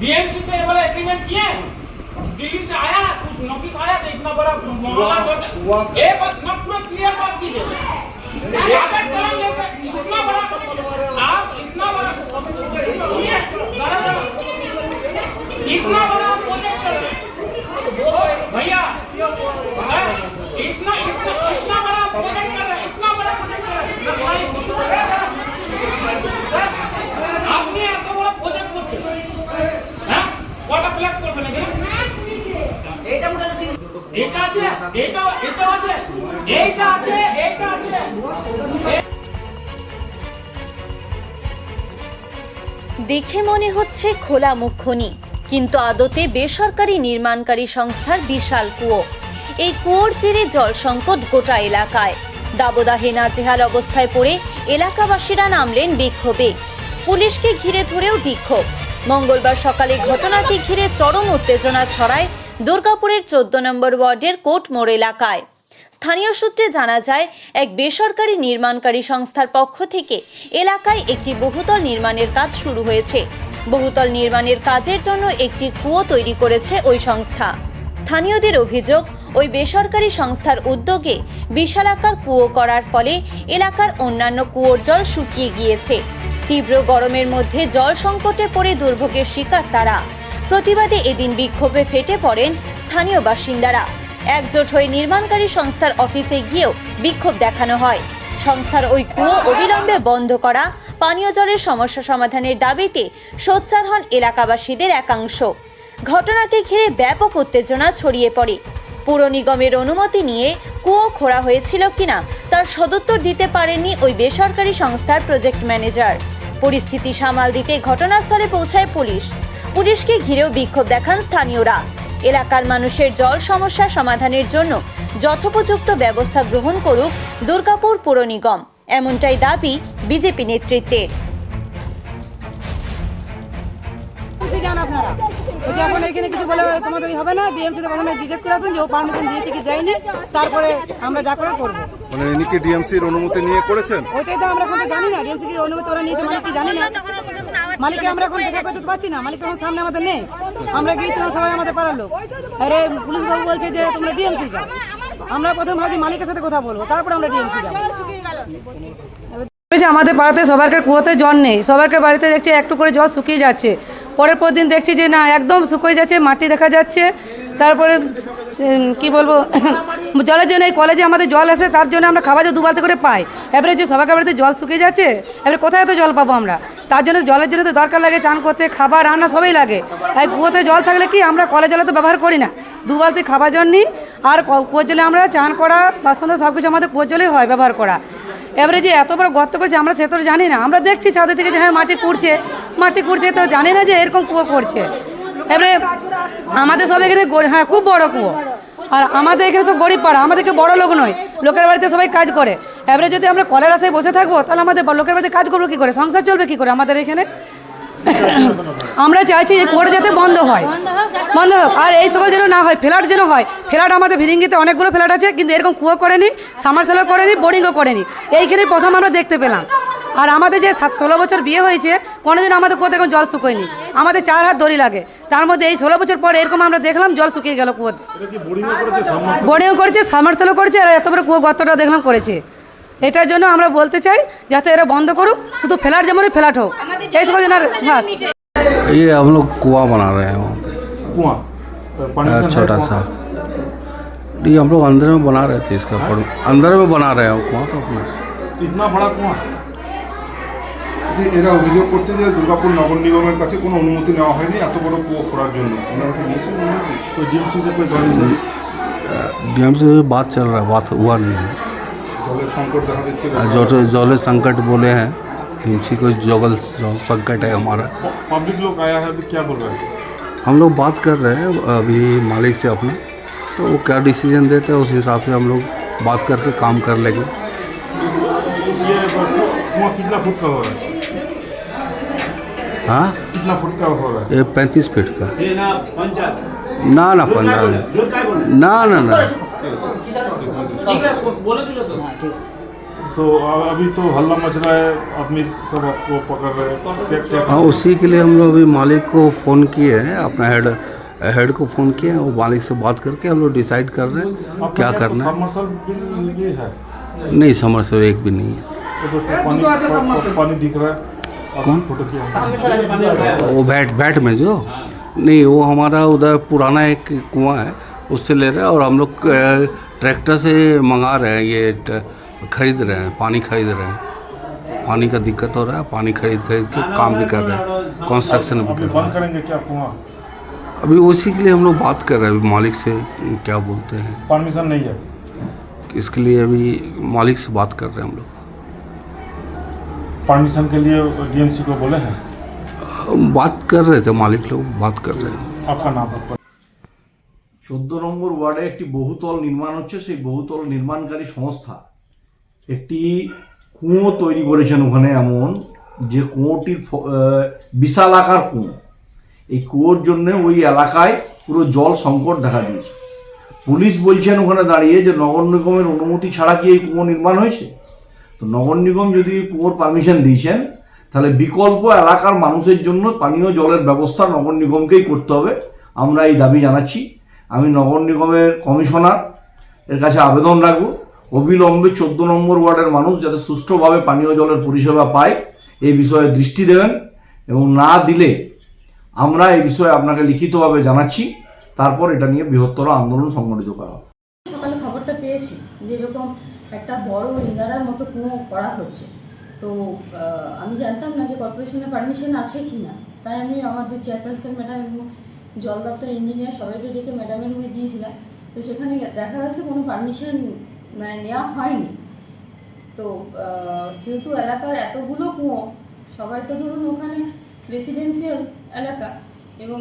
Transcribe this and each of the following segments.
DMC से ये वाला एग्रीमेंट किए दिल्ली से आया कुछ नोटिस आया था इतना बड़ा छोड़- बात ना पूरा क्लियर बात कीजिए कागज़ कलम लेकर इतना बड़ा आप इतना बड़ा सुनिए, बड़ा बड़ा इतना बड़ा प्रोजेक्ट कर रहे भैया इतना इतना इतना बड़ा प्रोजेक्ट দেখে মনে হচ্ছে খোলা মুখনি কিন্তু আদতে বেসরকারি নির্মাণকারী সংস্থার বিশাল কুয়ো। এই কুয়োর জেরে জল সংকট গোটা এলাকায়। দাবদাহে নাজেহাল অবস্থায় পড়ে এলাকাবাসীরা নামলেন বিক্ষোভে। পুলিশকে ঘিরে ধরেও বিক্ষোভ। মঙ্গলবার সকালে ঘটনাকে ঘিরে চরম উত্তেজনা ছড়ায় দুর্গাপুরের চোদ্দ নম্বর ওয়ার্ডের কোটমোড় এলাকায়। স্থানীয় সূত্রে জানা যায়, এক বেসরকারি নির্মাণকারী সংস্থার পক্ষ থেকে এলাকায় একটি বহুতল নির্মাণের কাজ শুরু হয়েছে। বহুতল নির্মাণের কাজের জন্য একটি কুয়ো তৈরি করেছে ওই সংস্থা। স্থানীয়দের অভিযোগ, ওই বেসরকারি সংস্থার উদ্যোগে বিশালাকার কুয়ো করার ফলে এলাকার অন্যান্য কুয়োর জল শুকিয়ে গিয়েছে। তীব্র গরমের মধ্যে জল সংকটে পড়ে দুর্ভোগের শিকার তারা। প্রতিবাদে এদিন বিক্ষোভে ফেটে পড়েন স্থানীয় বাসিন্দারা। একজোট হয়ে নির্মাণকারী সংস্থার অফিসে গিয়েও বিক্ষোভ দেখানো হয়। সংস্থার ওই কুয়ো অবিলম্বে বন্ধ করা, পানীয় জলের সমস্যা সমাধানের দাবিতে সোচ্চার হন এলাকাবাসীদের একাংশ। ঘটনাকে ঘিরে ব্যাপক উত্তেজনা ছড়িয়ে পড়ে। পুর নিগমের অনুমতি নিয়ে কুয়ো খোঁড়া হয়েছিল কিনা, তার সদুত্তর দিতে পারেননি ওই বেসরকারি সংস্থার প্রজেক্ট ম্যানেজার। পরিস্থিতি সামাল দিতে ঘটনাস্থলে পৌঁছায় পুলিশ। পুলিশকে ঘিরেও বিক্ষোভ দেখান স্থানীয়রা। এলাকার মানুষের জল সমস্যা সমাধানের জন্য যথোপযুক্ত ব্যবস্থা গ্রহণ করুক দুর্গাপুর পুর নিগম। এমনটাই দাবি বিজেপি নেতৃত্বের যে এখন এখানে কিছু বলে তোমাদের হবে না ডিএমসি তে প্রথমে জিজ্ঞেস করে আসুন যে ও পারমিশন দিয়েছে কি দেয়নি তারপরে আমরা যা করে করব। মানে ইনি কি ডিএমসির অনুমতি নিয়ে করেছেন? ওইটাই তো আমরা এখন জানি না ডিএমসি কি অনুমতি ওরা নিয়েছে মালিক কি জানি না। মালিককে আমরা এখন দেখা করতে পারছি না। মালিক তখন সামনে আমাদের নেই। আমরা গিয়েছিলাম সবাই আমাদের পাড়ার লোক। আরে পুলিশ বাবু বলছে যে তোমরা ডিএমসি যাও। আমরা প্রথম ভাবছি মালিকের সাথে কথা বলব। তারপর আমরা ডিএমসি যাব। বলছে আমাদের পাড়াতে সবারকার কুয়োতে জল নেই। সবারকার বাড়িতে দেখছি একটু করে জল শুকিয়ে যাচ্ছে। পরের পর দিন দেখছি যে না একদম শুকিয়ে যাচ্ছে মাটি দেখা যাচ্ছে। তারপরে কি বলব, জলের জন্য এই কলেজে আমাদের জল আসে, তার জন্য আমরা খাবার দু বালতি করে পাই। এবারে যে সবাইকার বাড়িতে জল শুকিয়ে যাচ্ছে, এবারে কোথায় এত জল পাবো আমরা? তার জন্য জলের জন্য তো দরকার লাগে, চান করতে, খাবার, রান্না সবই লাগে। আর কুয়োতে জল থাকলে কি আমরা কলের জলে তো ব্যবহার করি না? দু বালতি খাবার জল নিই, আর কুয়োর জলে আমরা চান করা, বাসন সব কিছু আমাদের কুয়োর জলেই হয় ব্যবহার করা। এবারে যে এত বড় গর্ত করছে, আমরা সে তো জানি না। আমরা দেখছি ছাদের থেকে যে হ্যাঁ মাটি কুড়ছে। মাটি কুড়ছে তো জানি না যে এরকম কুয়ো করছে। এবারে আমাদের সব এখানে হ্যাঁ খুব বড় কুয়ো। আর আমাদের এখানে সব গরিব পাড়া আমাদেরকে বড় লোক নয়। লোকের বাড়িতে সবাই কাজ করে। এবারে যদি আমরা কলের আশায় বসে থাকব, তাহলে আমাদের লোকের বাড়িতে কাজ করব কী করে? সংসার চলবে কী করে আমাদের এখানে? আমরা চাইছি যে কুয়োটা যাতে বন্ধ হয়। বন্ধ হোক। আর এই সকল যেন না হয় ফ্ল্যাট যেন হয়। ফ্ল্যাট আমাদের ভিরিঙ্গিতে অনেকগুলো ফ্ল্যাট আছে, কিন্তু এরকম কুয়ো করেনি, সামারসেলও করেনি, বোরিংও করেনি। এইখানে প্রথম আমরা দেখতে পেলাম। আর আমাদের যে সাত ষোলো বছর বিয়ে হয়েছে কোনোদিন আমাদের কুয়োতে এখন জল শুকোয়নি আমাদের চার হাত দড়ি লাগে তার মধ্যে এই ষোলো বছর পর এরকম আমরা দেখলাম জল শুকিয়ে গেল কুয়োতে বোরিংও করেছে সামারসেলও করেছে আর এত বড় কুয়ো গর্তটা দেখলাম করেছে এটার জন্য আমরা বলতে চাই যাতে এরা বন্ধ করুক শুধু ফ্ল্যাট যেমনই ফ্ল্যাট হোক এই সকল যেন আর- বাস ये हम लोग कुआं बना रहे हैं वहाँ पे कुआं पानी अ, छोटा सा नहीं हम लोग अंदर में बना रहे थे इसका पर अंदर में बना रहे हैं कुआं तो अपना इतना बड़ा कुआं যে এরা অভিযোগ করছে যে দুর্গাপুর নগর নিগমের কাছে কোনো অনুমতি নেওয়া হয়নি এত বড় কুয়ো খোঁড়ার জন্য ওনারা কি নিয়েছেন অনুমতি कोई डीएमसी से कोई डोनेशन डीएम से बात चल रहा है बात हुआ नहीं है জলের সংকট দেখা দিচ্ছে अ, जो जो जल संकट बोले हैं डीएमसी को जल जल संकट है हमारा पब्लिक लोग आया है अभी क्या बोल रहे हैं हम लोग बात कर रहे हैं अभी मालिक से अपने तो वो क्या डिसीजन देते हैं उस हिसाब से हम लोग बात करके काम कर लेंगे ये कुआं कितना फुट का हो रहा है हाँ? कितना फुट का हो रहा है? ये पैंतीस फीट का। ना ना पंद्रह। ना ना ना। तो अभी तो हल्ला मच रहा है आदमी सब आपको पकड़ रहे हैं। क्या क्या हाँ उसी के लिए हम लोग अभी मालिक को फ़ोन किए हैं अपना हेड हेड को फ़ोन किए हैं वो मालिक से बात करके हम लोग डिसाइड कर रहे हैं क्या करना है। समरसल है? नहीं समर से एक भी नहीं है। वो तो पानी दिख रहा है। कौन? वो बैट बैट में जो? नहीं वो हमारा उधर पुराना एक कुआँ है उससे ले रहे हैं और हम लोग ट्रैक्टर से मंगा रहे हैं ये खरीद रहे हैं पानी खरीद रहे हैं। पानी का दिक्कत हो रहा है पानी खरीद खरीद के काम भी कर रहे हैं कंस्ट्रक्शन भी कर रहे हैं। अभी उसी के लिए हम लोग बात कर रहे हैं अभी मालिक से क्या बोलते हैं। परमिशन नहीं है। इसके लिए अभी मालिक से बात कर रहे हैं हम लोग। परमिशन के लिए डीएमसी को बोले हैं हम बात कर रहे थे मालिक लोग बात कर रहे हैं आपका नाम आपका চোদ্দ নম্বর ওয়ার্ডে একটি বহুতল নির্মাণ হচ্ছে সেই বহুতল নির্মাণকারী সংস্থা একটি কুঁয়ো তৈরি করেছেন ওখানে এমন যে কুঁয়োটির ফ- আহ, বিশাল আকার কুঁয়ো এই কুয়োর জন্য ওই এলাকায় পুরো জল সংকট দেখা দিয়েছে পুলিশ বলছেন ওখানে দাঁড়িয়ে যে নগর নিগমের অনুমতি ছাড়া কি এই কুয়ো নির্মাণ হয়েছে তো নগর নিগম যদি কুয়োর পারমিশন দিয়েছেন, তাহলে বিকল্প এলাকার মানুষের জন্য পানীয় জলের ব্যবস্থা নগর নিগমকেই করতে হবে। আমরা এই দাবি জানাচ্ছি। আমি নগর নিগমের কমিশনার, এর কাছে আবেদন রাখব। অবিলম্বে চোদ্দ নম্বর ওয়ার্ডের মানুষ যাতে সুষ্ঠুভাবে পানীয় জলের পরিষেবা পায়, এই বিষয়ে দৃষ্টি দেবেন এবং না দিলে আমরা এই বিষয়ে আপনাকে লিখিতভাবে জানাচ্ছি। তারপর এটা নিয়ে বৃহত্তর আন্দোলন সংগঠিত করা সকালে খবরটা পেয়েছি যে এরকম একটা বড় ইনারার মতো কুয়ো করা হচ্ছে। তো আমি জানতাম না যে কর্পোরেশনের পারমিশন আছে কি না তাই আমি আমাদের চেয়ারপারসন ম্যাডাম এবং জল দপ্তর ইঞ্জিনিয়ার সবাইকে ডেকে ম্যাডামের রুমে দিয়েছিলাম। তো সেখানে দেখা যাচ্ছে কোনো পারমিশন মানে নেওয়া হয়নি। তো যেহেতু এলাকার এতগুলো কুয়ো, সবাই তো ধরুন ওখানে রেসিডেন্সিয়াল এলাকা এবং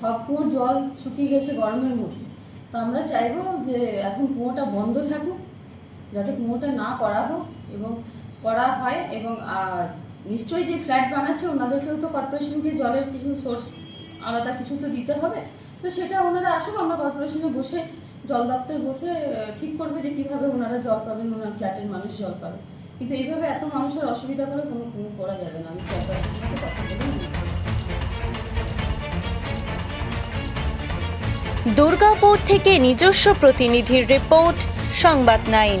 সব কুয়োর জল শুকিয়ে গেছে গরমের মধ্যে। তো আমরা চাইব যে এখন কুয়োটা বন্ধ থাকুক যাতে কুয়োটা না করা হোক এবং করা হয় এবং নিশ্চয়ই যে ফ্ল্যাট বানাচ্ছে ওনাদেরকেও তো কর্পোরেশনকে জলের কিছু সোর্স আলাদা কিছু তো দিতে হবে। তো সেটা ওনারা আসুক, আমরা কর্পোরেশনে বসে, জল দপ্তর বসে ঠিক করবে যে কীভাবে ওনারা জল পাবেন, ওনার ফ্ল্যাটের মানুষ জল পাবে। কিন্তু এইভাবে এত মানুষের অসুবিধা করে কোনো কুয়ো করা যাবে না। আমি সাথে কথা বলে দুর্গাপুর থেকে নিজস্ব প্রতিনিধির রিপোর্ট, সংবাদ নাইন।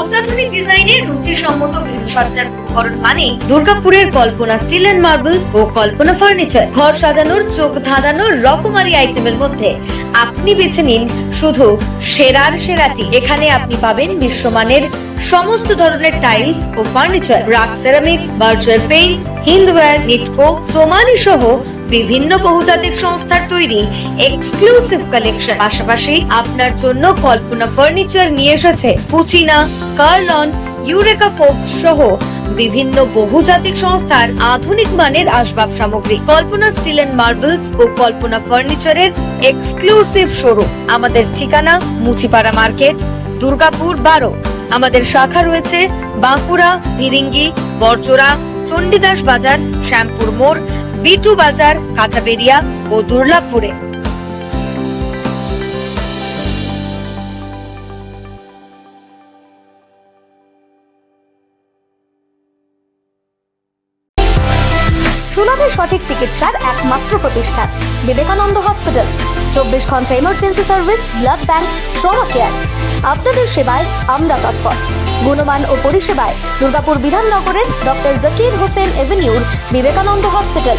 অত্যাধুনিক ডিজাইনের রুচিসম্মত গৃহসজ্জার উপকরণ মানে দুর্গাপুরের কল্পনা স্টিল অ্যান্ড মার্বেলস ও কল্পনা ফার্নিচার ঘর সাজানোর, চোখ ধাঁধানোর রকমারি আইটেমের মধ্যে আপনি বেছে নিন শুধু সেরার সেরাটি। এখানে আপনি পাবেন বিশ্বমানের সমস্ত ধরনের টাইলস ও furniture rack ceramics virtual paints Hindware Nitco Somany সহ বিভিন্ন বহুজাতিক সংস্থার তৈরি এক্সক্লুসিভ কালেকশন পাশাপাশি আপনার জন্য কল্পনা ফার্নিচার নিয়ে এসেছে পুচিনা, কার্লন, ইউরেকা ফোর্বস সহ বিভিন্ন বহুজাতিক সংস্থার আধুনিক মানের আসবাব সামগ্রী। কল্পনা স্টিল এন্ড মার্বেলস ও কল্পনা ফার্নিচারের এক্সক্লুসিভ শোরুম আমাদের ঠিকানা মুচিপাড়া মার্কেট, দুর্গাপুর বারো। আমাদের শাখা রয়েছে বাঁকুড়া ভিরিঙ্গি বরজোড়া, চণ্ডীদাস বাজার, শ্যামপুর মোড় বিটু বাজার কাঁটাবেরিয়া ও দুর্লাভপুরে। সুলভের সঠিক চিকিৎসার একমাত্র প্রতিষ্ঠান, বিবেকানন্দ হসপিটাল। চব্বিশ ঘণ্টা emergency service blood bank trauma care আপনাদের সেবায় আমরা তৎপর। গুণমান ও পরিষেবায় দুর্গাপুর বিধাননগরের ডক্টর জাকির হোসেন এভিনিউর বিবেকানন্দ হসপিটাল।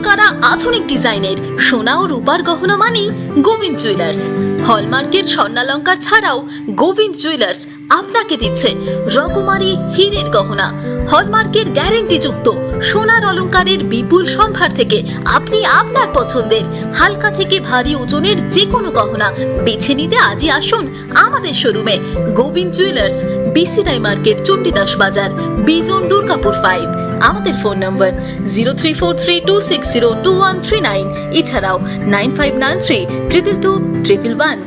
নজরকাড়া আধুনিক ডিজাইনের সোনা ও রূপার গহনা মানেই গোবিন্দ জুয়েলার্স হলমার্কের স্বর্ণালঙ্কার ছাড়াও গোবিন্দ জুয়েলার্স আপনাকে দিচ্ছে রকমারি হীরের গহনা। হলমার্কের গ্যারেন্টিযুক্ত সোনার অলঙ্কারের বিপুল সম্ভার থেকে আপনি আপনার পছন্দের হালকা থেকে ভারী ওজনের যে কোনো গহনা বেছে নিতে আজই আসুন আমাদের শোরুমে Govinda jewellers Bisirai market Chandidas Bazar, Bijan Durgapur five আমাদের phone number zero three four three two six zero two one three nine, এছাড়াও nine five nine three triple two triple one.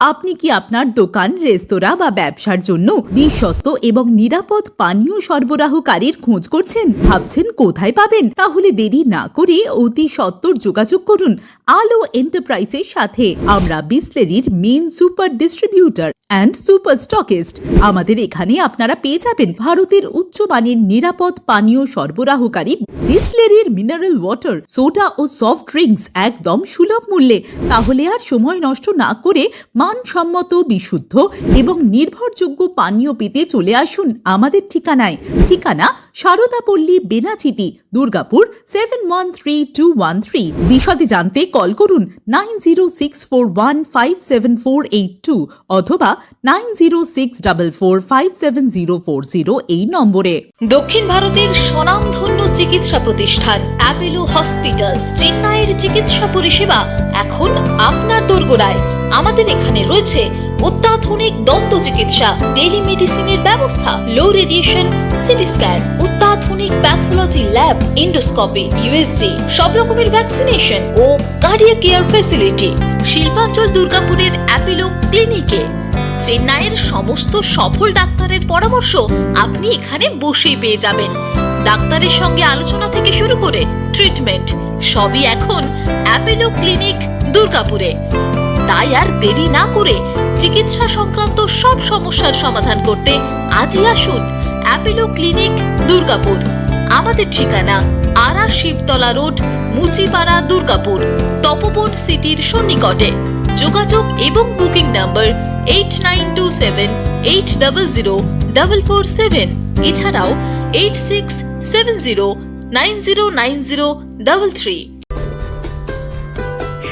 আপনি কি আপনার দোকান, রেস্তোরাঁ বা ব্যবসার জন্য বিশ্বস্ত এবং নিরাপদ পানীয় সরবরাহকারীর খোঁজ করছেন, ভাবছেন কোথায় পাবেন? তাহলে দেরি না করে অতি সত্বর যোগাযোগ করুন আলো এন্টারপ্রাইজের সাথে। আমরা বিসলেরির main super distributor and super stockist আমাদের এখানে আপনারা পেয়ে যাবেন ভারতের উচ্চমানের নিরাপদ পানীয় সরবরাহকারী বিসলেরির মিনারেল ওয়াটার সোডা ও সফট ড্রিঙ্কস একদম সুলভ মূল্যে। তাহলে আর সময় নষ্ট না করে মানসম্মত, বিশুদ্ধ এবং নির্ভরযোগ্য পানীয় পেতে চলে আসুন আমাদের ঠিকানায়। ঠিকানা Saradapally Benachity Durgapur seven one three two one three বিশদে জানতে কল করুন nine zero six four one five seven four eight two অথবা nine zero six double four five seven zero four zero এই নম্বরে। দক্ষিণ ভারতের স্বনামধন্য চিকিৎসা প্রতিষ্ঠান অ্যাপেলো হসপিটাল, চেন্নাইয়ের চিকিৎসা পরিষেবা এখন আপনার দোরগোড়ায়। আমাদের এখানে রয়েছে অত্যাধুনিক দন্ত চিকিৎসা টেলিমেডিসিনের ব্যবস্থা লো রেডিয়েশন সিটি স্ক্যান অত্যাধুনিক প্যাথোলজি ল্যাব ইন্ডোস্কোপি ইউএসজি সব রকমের ভ্যাকসিনেশন ও কার্ডিয়া কেয়ার ফ্যাসিলিটি শিল্পাঞ্চল দুর্গাপুরের অ্যাপেলো ক্লিনিকে চেন্নাইয়ের সমস্ত সফল ডাক্তারের পরামর্শ আপনি এখানে বসেই পেয়ে যাবেন। ডাক্তারের সঙ্গে আলোচনা থেকে শুরু করে ট্রিটমেন্ট সবই এখন অ্যাপেলো ক্লিনিক দুর্গাপুরে। তাই আর দেরি না করে চিকিৎসা সংক্রান্ত সব সমস্যার সমাধান করতে আজই আসুন অ্যাপেলো ক্লিনিক দুর্গাপুর। আমাদের ঠিকানা আরা শিবতলা রোড, মুচিপাড়া দুর্গাপুর, তপবন সিটির সন্নিকটে। যোগাযোগ এবং booking number eight nine two seven eight double zero double four seven এছাড়াও eight six seven zero nine zero nine zero double three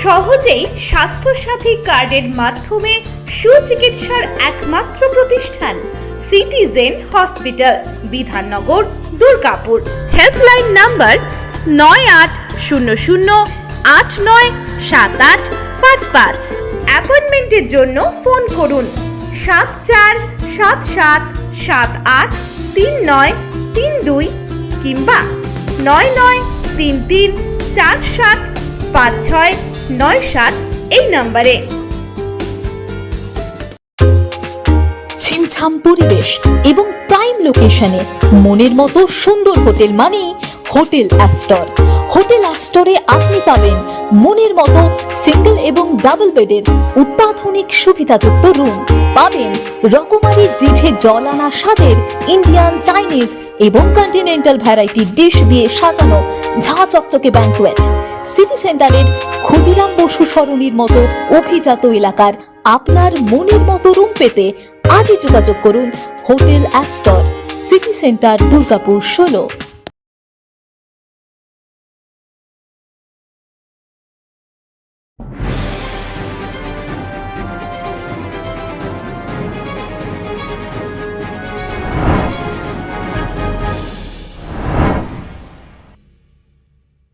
সহজেই স্বাস্থ্যসাথী কার্ডের মাধ্যমে সুচিকিৎসার একমাত্র প্রতিষ্ঠান, citizen hospital, Bidhannagar, Durgapur. Helpline number নয় আট শূন্য শূন্য, আট নয় সাত আট পাঁচ পাঁচ। অ্যাপয়েন্টমেন্টের জন্য ফোন করুন। সাত চার, সাত সাত সাত আট, তিন নয়, তিন দুই কিংবা নয় নয়, তিন তিন, চার সাত, পাঁচ ছয়, নয় সাত এই নম্বরে। ছিমছাম পরিবেশ এবং প্রাইম লোকেশনে মনের মতো সুন্দর হোটেল মানে হোটেল অ্যাস্টর। হোটেল অ্যাস্টরে আপনি পাবেন মনের মতো সিঙ্গেল এবং ডাবল বেডের অত্যাধুনিক সুবিধাযুক্ত রুম। পাবেন রকমারি জিভে জল আনা স্বাদের ইন্ডিয়ান, চাইনিজ এবং কন্টিনেন্টাল ভ্যারাইটি ডিশ দিয়ে সাজানো ঝাঁ চকচকে ব্যাঙ্কোয়েট। সিটি সেন্টারের ক্ষুদিরাম বসু সরণির মতো অভিজাত এলাকার আপনার মনের মতো রুম পেতে আজই যোগাযোগ করুন hotel Astor city centre, Durgapur, ষোলো।